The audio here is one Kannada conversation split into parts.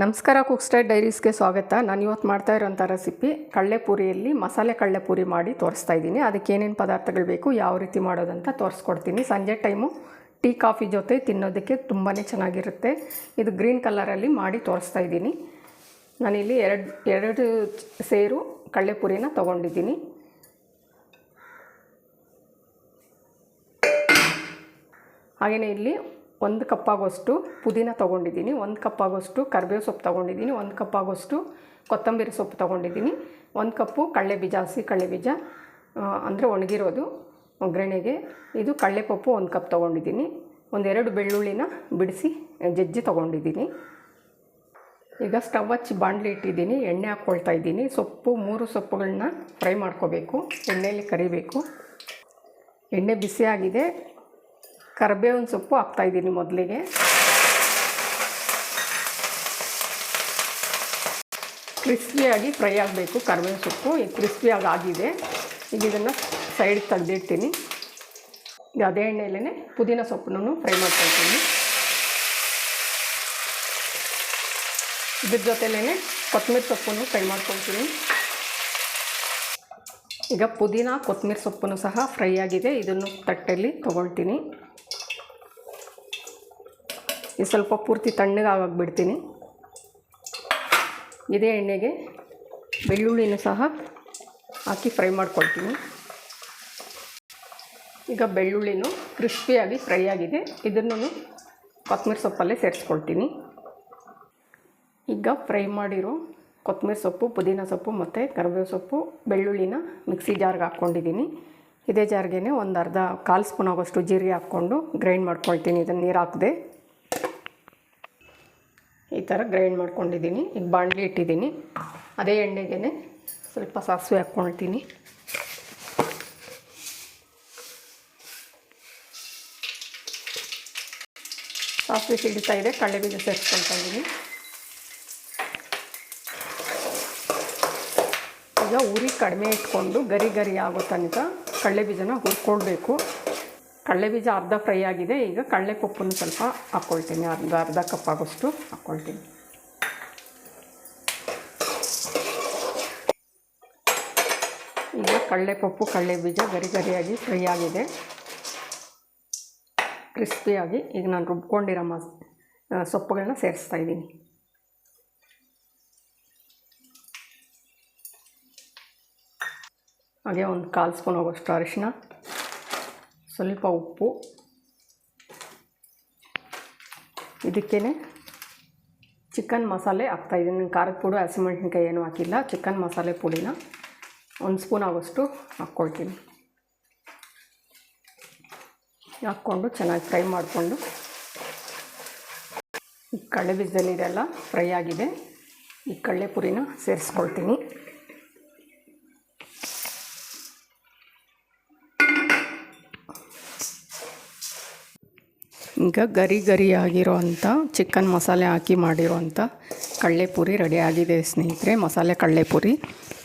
ನಮಸ್ಕಾರ ಕುಕ್ ಸ್ಟೈಲ್ ಡೈರೀಸ್ಗೆ ಸ್ವಾಗತ. ನಾನು ಇವತ್ತು ಮಾಡ್ತಾ ಇರೋಂಥ ರೆಸಿಪಿ ಕಡಲೆಪುರಿಯಲ್ಲಿ ಮಸಾಲೆ ಕಡಲೆಪುರಿ ಮಾಡಿ ತೋರಿಸ್ತಾ ಇದ್ದೀನಿ. ಅದಕ್ಕೆ ಏನೇನು ಪದಾರ್ಥಗಳು ಬೇಕು, ಯಾವ ರೀತಿ ಮಾಡೋದಂತ ತೋರಿಸ್ಕೊಡ್ತೀನಿ. ಸಂಜೆ ಟೈಮು ಟೀ, ಕಾಫಿ ಜೊತೆ ತಿನ್ನೋದಕ್ಕೆ ತುಂಬಾ ಚೆನ್ನಾಗಿರುತ್ತೆ. ಇದು ಗ್ರೀನ್ ಕಲರಲ್ಲಿ ಮಾಡಿ ತೋರಿಸ್ತಾ ಇದ್ದೀನಿ. ನಾನಿಲ್ಲಿ ಎರಡು ಎರಡು ಸೇರು ಕಡಲೆಪುರಿನ ತೊಗೊಂಡಿದ್ದೀನಿ. ಹಾಗೆಯೇ ಇಲ್ಲಿ ಒಂದು ಕಪ್ ಆಗೋಷ್ಟು ಪುದೀನ ತೊಗೊಂಡಿದ್ದೀನಿ, ಒಂದು ಕಪ್ ಆಗೋಷ್ಟು ಕರಿಬೇವು ಸೊಪ್ಪು ತೊಗೊಂಡಿದ್ದೀನಿ, ಒಂದು ಕಪ್ ಆಗೋಷ್ಟು ಕೊತ್ತಂಬರಿ ಸೊಪ್ಪು ತೊಗೊಂಡಿದ್ದೀನಿ, ಒಂದು ಕಪ್ಪು ಕಳ್ಳೆ ಬೀಜ ಹಸಿ ಕಳ್ಳೆ ಬೀಜ ಅಂದರೆ ಒಣಗಿರೋದು ಒಗ್ಗರಣೆಗೆ. ಇದು ಕಡಲೆಪಪ್ಪು ಒಂದು ಕಪ್ ತೊಗೊಂಡಿದ್ದೀನಿ ಒಂದೆರಡು ಬೆಳ್ಳುಳ್ಳಿನ ಬಿಡಿಸಿ ಜಜ್ಜಿ ತೊಗೊಂಡಿದ್ದೀನಿ. ಈಗ ಸ್ಟವ್ ಹಚ್ಚಿ ಬಾಣಲಿ ಇಟ್ಟಿದ್ದೀನಿ, ಎಣ್ಣೆ ಹಾಕ್ಕೊಳ್ತಾ ಇದ್ದೀನಿ. ಸೊಪ್ಪು, ಮೂರು ಸೊಪ್ಪುಗಳನ್ನ ಫ್ರೈ ಮಾಡ್ಕೋಬೇಕು, ಎಣ್ಣೆಯಲ್ಲಿ ಕರಿಬೇಕು. ಎಣ್ಣೆ ಬಿಸಿಯಾಗಿದೆ ಕರಿಬೇವಿನ ಸೊಪ್ಪು ಹಾಕ್ತಾಯಿದ್ದೀನಿ ಮೊದಲಿಗೆ. ಕ್ರಿಸ್ಪಿಯಾಗಿ ಫ್ರೈ ಆಗಬೇಕು ಕರಿಬೇವಿನ ಸೊಪ್ಪು. ಈಗ ಕ್ರಿಸ್ಪಿಯಾಗಿ ಆಗಿದೆ. ಈಗ ಇದನ್ನು ಸೈಡ್ ತೆಗೆದಿಡ್ತೀನಿ. ಈಗ ಅದೇ ಎಣ್ಣೆಯಲ್ಲೇ ಪುದೀನ ಸೊಪ್ಪನ್ನು ಫ್ರೈ ಮಾಡ್ಕೊಳ್ತೀನಿ ಇದ್ರ ಜೊತೆಲೇ ಕೊತ್ತಂಬರಿ ಸೊಪ್ಪನ್ನು ಫ್ರೈ ಮಾಡ್ಕೊಳ್ತೀನಿ. ಈಗ ಪುದೀನ, ಕೊತ್ತಂಬರಿ ಸೊಪ್ಪನ್ನು ಸಹ ಫ್ರೈ ಆಗಿದೆ. ಇದನ್ನು ತಟ್ಟೆಯಲ್ಲಿ ತೊಗೊಳ್ತೀನಿ. ಇದು ಸ್ವಲ್ಪ ಪೂರ್ತಿ ತಣ್ಣಗೆ ಬಿಡ್ತೀನಿ. ಇದೇ ಎಣ್ಣೆಗೆ ಬೆಳ್ಳುಳ್ಳಿನೂ ಸಹ ಹಾಕಿ ಫ್ರೈ ಮಾಡ್ಕೊಳ್ತೀನಿ. ಈಗ ಬೆಳ್ಳುಳ್ಳಿನೂ ಕ್ರಿಸ್ಪಿಯಾಗಿ ಫ್ರೈ ಆಗಿದೆ. ಇದನ್ನು ಕೊತ್ತಂಬರಿ ಸೊಪ್ಪಲ್ಲೇ ಸೇರಿಸ್ಕೊಳ್ತೀನಿ. ಈಗ ಫ್ರೈ ಮಾಡಿರೋ ಕೊತ್ತಂಬರಿ ಸೊಪ್ಪು, ಪುದೀನ ಸೊಪ್ಪು ಮತ್ತು ಕರಿಬೇವು ಸೊಪ್ಪು, ಬೆಳ್ಳುಳ್ಳಿನ ಮಿಕ್ಸಿ ಜಾರ್ಗೆ ಹಾಕ್ಕೊಂಡಿದ್ದೀನಿ. ಇದೇ ಜಾರಿಗೆ ಒಂದು ಅರ್ಧ ಕಾಲು ಸ್ಪೂನ್ ಆಗೋಷ್ಟು ಜೀರಿಗೆ ಹಾಕ್ಕೊಂಡು ಗ್ರೈಂಡ್ ಮಾಡ್ಕೊಳ್ತೀನಿ. ಇದನ್ನು ನೀರು ಹಾಕದೆ. ಈ ಥರ ಗ್ರೈಂಡ್ ಮಾಡ್ಕೊಂಡಿದ್ದೀನಿ. ಈಗ ಬಾಣಲಿ ಇಟ್ಟಿದ್ದೀನಿ. ಅದೇ ಎಣ್ಣೆಗೆ ಸ್ವಲ್ಪ ಸಾಸಿವೆ ಹಾಕ್ಕೊಳ್ತೀನಿ. ಸಾಸಿವೆ ಸಿಡಿತಾ ಇದೆ. ಕಳ್ಳೆ ಬೀಜ ಇದ್ದೀನಿ ಈಗ ಉರಿ ಕಡಿಮೆ ಇಟ್ಕೊಂಡು ಗರಿ ಗರಿ ಆಗೋ ತನಕ ಕಡಲೆ ಬೀಜನ ಹುರ್ಕೊಳ್ಬೇಕು. ಕಡಲೆ ಬೀಜ ಅರ್ಧ ಫ್ರೈ ಆಗಿದೆ. ಈಗ ಕಡಲೆ ಪಪ್ಪನ್ನು ಸ್ವಲ್ಪ ಹಾಕ್ಕೊಳ್ತೀನಿ ಅರ್ಧ ಅರ್ಧ ಕಪ್ ಆಗೋಷ್ಟು ಹಾಕ್ಕೊಳ್ತೀನಿ ಈಗ ಕಡಲೆ ಪಪ್ಪು, ಕಡಲೆ ಬೀಜ ಗರಿ ಗರಿಯಾಗಿ ಫ್ರೈ ಆಗಿದೆ. ಕ್ರಿಸ್ಪಿಯಾಗಿ ಈಗ ನಾನು ರುಬ್ಕೊಂಡಿರೋ ಮಸ್ ಸೊಪ್ಪುಗಳನ್ನ ಸೇರಿಸ್ತಾ ಇದ್ದೀನಿ. ಹಾಗೆ ಒಂದು ಕಾಲು ಸ್ಪೂನ್ ಆಗೋಷ್ಟು ಅರಿಶಿನ ಸ್ವಲ್ಪ ಉಪ್ಪು. ಇದಕ್ಕೇ ಚಿಕನ್ ಮಸಾಲೆ ಹಾಕ್ತಾಯಿದ್ದೀನಿ ಖಾರದ ಪುಡಿ, ಹಸಿಮೆಣ್ಸಿನ್ಕಾಯಿ ಏನೂ ಹಾಕಿಲ್ಲ. ಚಿಕನ್ ಮಸಾಲೆ ಪುಡಿನ ಒಂದು ಸ್ಪೂನ್ ಆಗೋಷ್ಟು ಹಾಕ್ಕೊಳ್ತೀನಿ. ಹಾಕ್ಕೊಂಡು ಚೆನ್ನಾಗಿ ಫ್ರೈ ಮಾಡಿಕೊಂಡು ಈ ಕಡಲೆ ಬೀಜದಲ್ಲಿದೆಲ್ಲ ಫ್ರೈ ಆಗಿದೆ. ಈ ಕಡಲೆ ಪುರಿನ ಸೇರಿಸ್ಕೊಳ್ತೀನಿ. ಈಗ ಗರಿ ಗರಿ ಆಗಿರೋ ಅಂಥ ಚಿಕನ್ ಮಸಾಲೆ ಹಾಕಿ ಮಾಡಿರೋವಂಥ ಕಡಲೆಪುರಿ ರೆಡಿ ಆಗಿದೆ ಸ್ನೇಹಿತರೆ, ಮಸಾಲೆ ಕಡಲೆಪುರಿ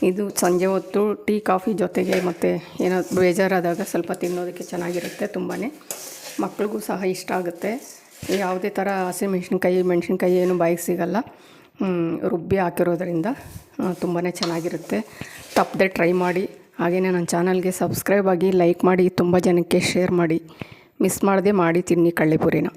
ಇದು ಸಂಜೆ ಹೊತ್ತು ಟೀ, ಕಾಫಿ ಜೊತೆಗೆ ಮತ್ತು ಏನೋ ಬೇಜಾರಾದಾಗ ಸ್ವಲ್ಪ ತಿನ್ನೋದಕ್ಕೆ ಚೆನ್ನಾಗಿರುತ್ತೆ ತುಂಬಾ ಮಕ್ಳಿಗೂ ಸಹ ಇಷ್ಟ ಆಗುತ್ತೆ. ಯಾವುದೇ ಥರ ಹಸಿಮೆಣ್ಸಿನ್ಕಾಯಿ ಮೆಣಸಿನ್ಕಾಯಿ ಏನು ಬಾಯಿಗೆ ಸಿಗಲ್ಲ. ರುಬ್ಬಿ ಹಾಕಿರೋದ್ರಿಂದ ತುಂಬಾ ಚೆನ್ನಾಗಿರುತ್ತೆ. ತಪ್ಪದೆ ಟ್ರೈ ಮಾಡಿ. ಹಾಗೆಯೇ ನನ್ನ ಚಾನಲ್ಗೆ ಸಬ್ಸ್ಕ್ರೈಬ್ ಆಗಿ ಲೈಕ್ ಮಾಡಿ, ತುಂಬ ಜನಕ್ಕೆ ಶೇರ್ ಮಾಡಿ. ಮಿಸ್ ಮಾಡದೆ ಮಾಡಿ ತಿನ್ನಿ ಕಳ್ಳೆಪುರಿನ.